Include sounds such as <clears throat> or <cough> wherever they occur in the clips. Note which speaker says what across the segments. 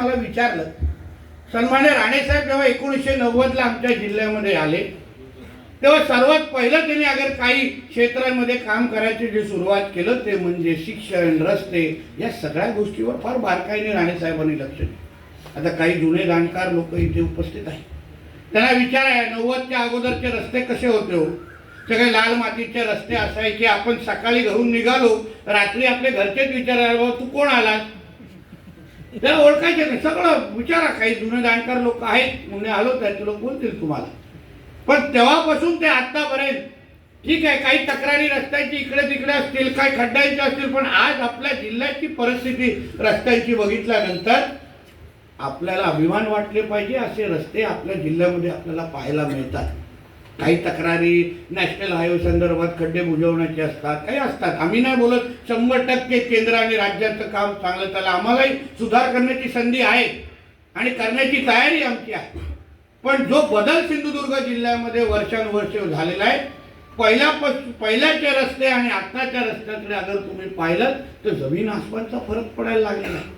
Speaker 1: मला विचारलं. सन्मान्य राणेसाहेब जेव्हा एकोणीसशे नव्वदला आमच्या जिल्ह्यामध्ये आले तेव्हा सर्वात पहिलं त्यांनी अगर काही क्षेत्रांमध्ये काम करायची जे सुरुवात केलं ते म्हणजे शिक्षण रस्ते या सगळ्या गोष्टीवर फार बारकाईने राणेसाहेबांनी लक्ष दिलं. आता काही जुने जाणकार लोक इथे उपस्थित आहेत. त्यांना विचार आहे नव्वदच्या अगोदरचे रस्ते कसे होते हो? सगळे लाल मातीचे रस्ते असायचे आपण सकाळी घरून निघालो रात्री आपले घरचेच विचारायला "बाबा, तू कोण आलास? त्याला ओळखायचं नाही. सगळं विचारा काही जुने जाणकार लोक आहेत म्हणून आलो तर लोक बोलतील तुम्हाला. पण तेव्हापासून ते आत्तापर्यंत ठीक आहे काही तक्रारी रस्त्यांची इकडे तिकडे असतील काही खड्ड्यांच्या असतील पण आज आपल्या जिल्ह्याची परिस्थिती रस्त्यांची बघितल्यानंतर आपल्याला अभिमान वाटले पाहिजे असे रस्ते आपल्या जिल्ह्यामध्ये आपल्याला पाहायला मिळतात. काही तक्रारी नॅशनल हायवे संदर्भात खड्डे बुजवण्याचे असतात काही असतात. आम्ही नाही बोलत शंभर टक्के केंद्र आणि राज्याचं काम चांगलं चाललं आम्हालाही सुधार करण्याची संधी आहे आणि करण्याची तयारी आमची आहे. पण जो बदल सिंधुदुर्ग जिल्ह्यामध्ये वर्षानुवर्ष झालेला आहे पहिल्या पहिल्याचे रस्ते आणि आत्ताच्या रस्त्याकडे अगर तुम्ही पाहिलं तर जमीन आसमानचा फरक पडायला लागलेला आहे.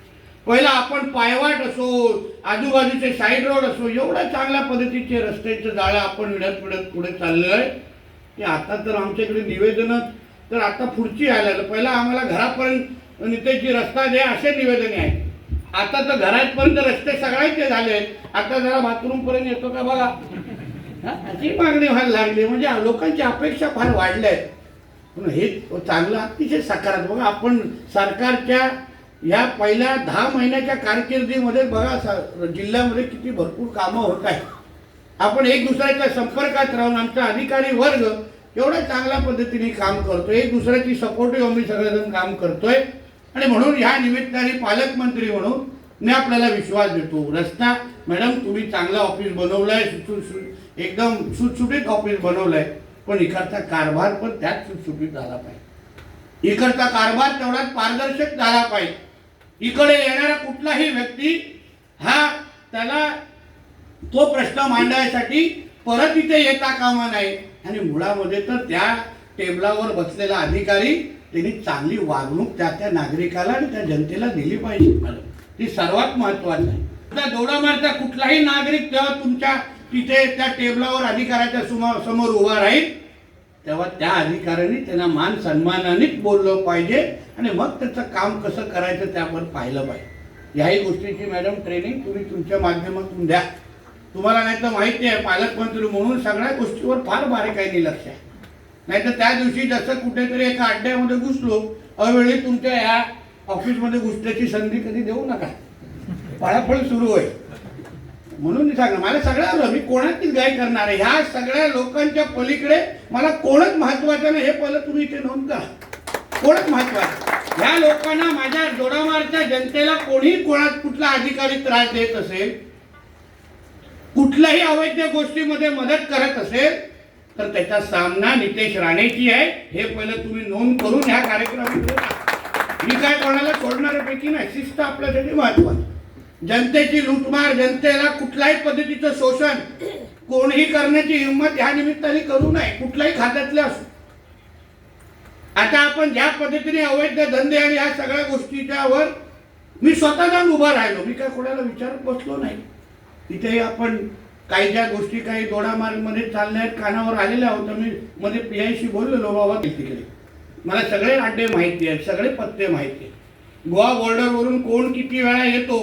Speaker 1: पहिला आपण पायवाट असो आजूबाजूचे साईड रोड असो एवढ्या चांगल्या पद्धतीचे रस्त्याचं जाळं आपण विडत विडत पुढे चाललेलं आहे की आता तर आमच्याकडे निवेदनं तर आता पुढची यायला पहिला आम्हाला घरापर्यंत नितेची रस्ता द्या असे निवेदने आहेत आता तर घरापर्यंत रस्ते सगळ्यांचे झाले. आता जरा बाथरूमपर्यंत येतो का बघा? अशी मागणी व्हायला लागली. म्हणजे लोकांची अपेक्षा फार वाढल्या आहेत. पण हे चांगलं अतिशय सकारात्मक. आपण सरकारच्या या पहिल्या दहा महिन्याच्या कारकिर्दीमध्ये बघा जिल्ह्यामध्ये किती भरपूर कामं होत आहेत. आपण एक दुसऱ्याच्या संपर्कात राहून आमचा अधिकारी वर्ग एवढ्या चांगल्या पद्धतीने काम करतो एक दुसऱ्याची सपोर्टिव्ह आम्ही सगळेजण काम करतोय. आणि म्हणून ह्या निमित्ताने पालकमंत्री म्हणून मी आपल्याला विश्वास देतो. रस्ता मॅडम तुम्ही चांगला ऑफिस बनवलंय आहे एकदम सुटसुटीत ऑफिस बनवलंय. पण इकडचा कारभार पण त्याच सुटसुटीत झाला पाहिजे. इकडचा कारभार तेवढाच पारदर्शक झाला पाहिजे. इकडे येणारा कुठलाही व्यक्ती हा त्याला तो प्रश्न मांडण्यासाठी परत इथे येता कामा नाही. आणि मुळामध्ये तर त्या टेबलावर बसलेला अधिकारी त्यांनी चांगली वागणूक त्या त्या नागरिकाला आणि त्या जनतेला दिली पाहिजे. मॅडम ती सर्वात महत्वाचं आहे. आता दोडामारचा कुठलाही नागरिक जेव्हा तुमच्या तिथे त्या टेबलावर अधिकाऱ्याच्या समोर उभा राहील तेव्हा त्या अधिकाऱ्यांनी त्यांना मान सन्मानानेच बोललं पाहिजे आणि मग त्याचं काम कसं करायचं त्यावर पाहिलं पाहिजे. याही गोष्टीची मॅडम ट्रेनिंग तुम्ही तुमच्या माध्यमातून द्या. तुम्हाला नाही तर माहिती आहे पालकमंत्री म्हणून सगळ्या गोष्टीवर फार बारीकाईने लक्ष आहे. नाही तर त्या दिवशी जसं कुठेतरी एका अड्ड्यामध्ये घुसलो अवेळी तुमच्या ह्या ऑफिसमध्ये घुसण्याची संधी कधी देऊ नका. पळापळ सुरू होईल म्हणून मी सांगणार मला सगळं आलं मी कोणाचीच गाय करणार आहे ह्या सगळ्या लोकांच्या पलीकडे मला कोणच महत्वाचं नाही हे पहिलं तुम्ही इथे नोंद करा. कोणच महत्वाचं ह्या लोकांना माझ्या जोडामारच्या जनतेला कोणीही कोणात कुठला अधिकारी त्रास देत असेल कुठल्याही अवैध गोष्टीमध्ये मदत करत असेल तर त्याचा सामना नितेश राणेची आहे. हे पहिलं तुम्ही नोंद करून ह्या कार्यक्रमामध्ये मी काय कोणाला सोडणाऱ्यापैकी नाही. शिस्त आपल्यासाठी महत्वाची जनतेची लूटमार जनतेला कुठल्याही पद्धतीचं शोषण कोणीही करण्याची हिंमत ह्या निमित्ताने करू नये कुठल्याही खात्यातले असो. आता आपण ज्या पद्धतीने अवैध धंदे आणि ह्या सगळ्या गोष्टीच्यावर मी स्वतः जाऊन उभा राहिलो. मी काय कोणाला विचारत बसलो नाही. तिथेही आपण काही ज्या गोष्टी काही दोडामार्गमध्ये चालल्या आहेत कानावर आलेल्या होत्या मी मध्ये पी आयशी बोललेलो बाबा तिकडे. मला सगळे अड्डे माहिती आहेत सगळे पत्ते माहिती आहेत. गोवा बॉर्डरवरून कोण किती वेळा येतो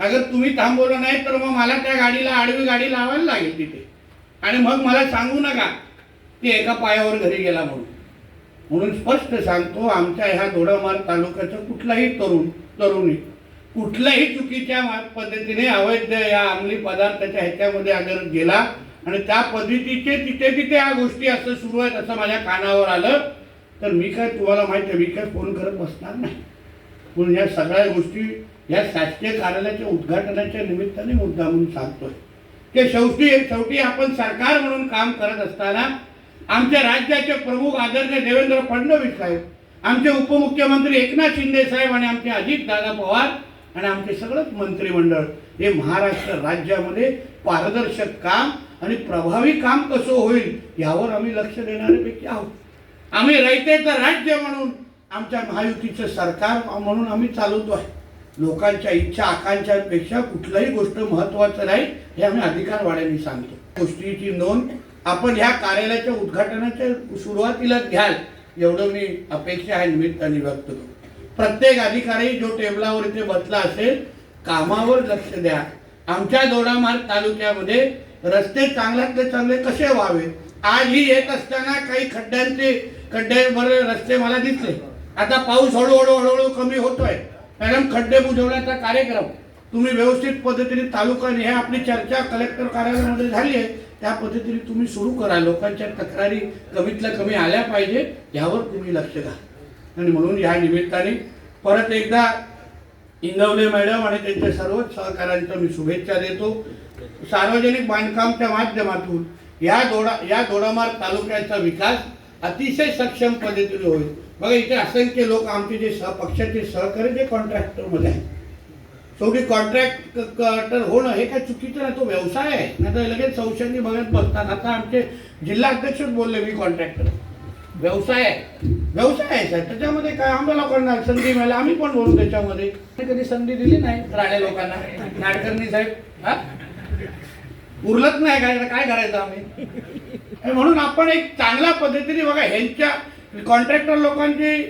Speaker 1: अगर तुम्ही थांबवलं नाही तर मग मला त्या गाडीला आडवी गाडी लावायला लागेल तिथे. आणि मग मला सांगू नका की एका पायावर घरी गेला म्हणून. म्हणून स्पष्ट सांगतो आमच्या ह्या दोडामार तालुक्याचं कुठलाही तरुण तरुणी कुठल्याही चुकीच्या पद्धतीने अवैध या अंमली पदार्थाच्या ह्याच्यामध्ये अगर गेला आणि त्या पद्धतीचे तिथे तिथे ह्या गोष्टी असं सुरू आहेत असं माझ्या कानावर आलं तर मी काय तुम्हाला माहिती आहे मी काय फोन करत बसणार नाही. म्हणून या सगळ्या गोष्टी या शासकीय कार्यालयाच्या उद्घाटनाच्या निमित्ताने मुद्दा म्हणून सांगतोय. की शेवटी शेवटी आपण सरकार म्हणून काम करत असताना आमच्या राज्याचे प्रमुख आदरणीय देवेंद्र फडणवीस साहेब आमचे उपमुख्यमंत्री एकनाथ शिंदे साहेब आणि आमचे अजित दादा पवार आणि आमचे सगळंच मंत्रिमंडळ हे महाराष्ट्र राज्यामध्ये पारदर्शक काम आणि प्रभावी काम कसं होईल यावर आम्ही लक्ष देणाऱ्यापैकी आहोत. आम्ही रयतेचं राज्य म्हणून आमच्या महायुतीचं सरकार म्हणून आम्ही चालवतो आहे. लोकांच्या इच्छा आकांक्षांपेक्षा कुठलाही गोष्ट महत्वाचं नाही हे आम्ही अधिकारवाड्यांनी सांगतो. गोष्टीची नोंद आपण ह्या कार्यालयाच्या उद्घाटनाच्या सुरुवातीलाच घ्याल. एवढं मी अपेक्षा आहे निमित्ताने व्यक्त करतो. प्रत्येक अधिकारी जो टेबलावर इथे बसला असेल कामावर लक्ष द्या. आमच्या दोडामार्ग तालुक्यामध्ये रस्ते चांगल्यातले चांगले कसे व्हावे आजही येत असताना काही खड्ड्यांचे खड्डे रस्ते मला दिसले. आता पाऊस हळूहळू हळूहळू कमी होतोय. मॅडम खड्डे बुजवण्याचा कार्यक्रम. तुम्ही व्यवस्थित पद्धतीने तालुका हे आपली चर्चा कलेक्टर कार्यालयामध्ये झाली आहे. त्या पद्धतीने तुम्ही सुरू करा. लोकांच्या तक्रारी कमीतल्या कमी आल्या पाहिजे यावर तुम्ही लक्ष द्या. आणि म्हणून या निमित्ताने परत एकदा इंगवले मॅडम आणि त्यांच्या सर्व सहकाऱ्यांच्या मी शुभेच्छा देतो. सार्वजनिक बांधकामच्या माध्यमातून या दोडा या दोडामार्ग तालुक्याचा विकास अतिशय सक्षम पद्धतीने होईल. बघा इथे असंख्य लोक आमचे जे सह पक्षाचे सहकारी जे कॉन्ट्रॅक्टरमध्ये आहेत. शेवटी कॉन्ट्रॅक्टर होणं हे काय चुकीचं नाही तो व्यवसाय आहे. नाही तर लगेच संशयाने बघत बसतात. आता आमचे जिल्हा अध्यक्षच बोलले मी कॉन्ट्रॅक्टर व्यवसाय आहे. व्यवसाय आहे साहेब. त्याच्यामध्ये काय आम्हाला लोकांना संधी मिळाली. आम्ही पण बोलू त्याच्यामध्ये. कधी संधी दिली नाही. राण्या लोकांना. नाडकर्णी साहेब. हा? उरलत नाही काय? काय करायचं आम्ही? आणि म्हणून आपण एक चांगल्या पद्धतीने बघा ह्यांच्या कॉन्ट्रॅक्टर लोकांची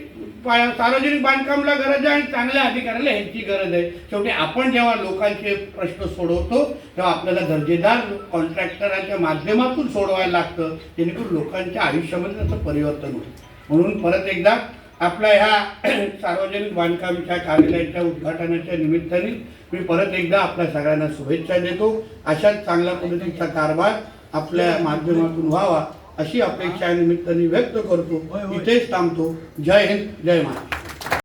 Speaker 1: सार्वजनिक बांधकामला गरज आहे आणि चांगल्या अधिकाऱ्याला ह्यांची गरज आहे. शेवटी आपण जेव्हा लोकांचे प्रश्न सोडवतो तेव्हा आपल्याला दर्जेदार कॉन्ट्रॅक्टरांच्या माध्यमातून सोडवायला लागतं जेणेकरून लोकांच्या आयुष्यामध्ये त्याचं परिवर्तन होईल. म्हणून परत एकदा आपल्या ह्या <clears throat> सार्वजनिक बांधकामच्या कार्यालयाच्या उद्घाटनाच्या निमित्ताने मी परत एकदा आपल्या सगळ्यांना शुभेच्छा देतो. अशाच चांगल्या पद्धतीचा कारभार आपल्या माध्यमातून व्हावा अशी अपेक्षा निमित्ताने व्यक्त करतो. इथेच थांबतो. जय हिंद जय महाराष्ट्र.